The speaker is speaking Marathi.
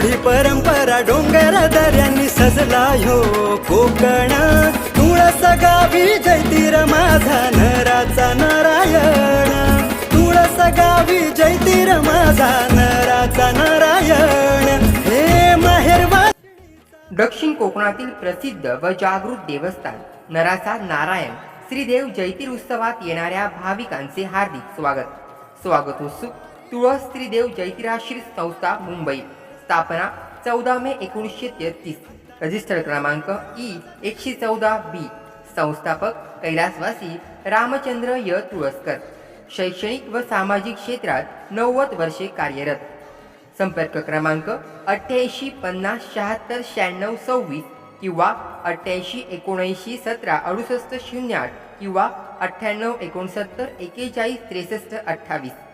रूढी परंपरा डोंगर दऱ्यांनी सजला हो कोकण. तुळस गावी जैतीर माझा नराचा नारायण. तुळस गावी जैतीर माझा नराचा नारायण. हे माहेरवा दक्षिण कोकणातील प्रसिद्ध व जागृत देवस्थान नराचा नारायण श्रीदेव जयतीर उत्सवात येणाऱ्या भाविकांचे हार्दिक स्वागत. स्वागत उत्सुक तुळस श्रीदेव जयतीराश्री संस्था मुंबई. स्थापना चौदा मे एकोणीसशे तेहतीस. रजिस्टर क्रमांक ई एकशे चौदा बी. संस्थापक कैलासवासी रामचंद्र य. तुळसकर. शैक्षणिक व सामाजिक क्षेत्रात नव्वद वर्षे कार्यरत. संपर्क क्रमांक अठ्ठ्याऐंशी पन्नास शहात्तर शहाण्णव सव्वीस किंवा अठ्ठ्याऐंशी एकोणऐंशी सतरा अडुसष्ट शून्य आठ किंवा अठ्ठ्याण्णव एकोणसत्तर एकेचाळीस त्रेसष्ट अठ्ठावीस.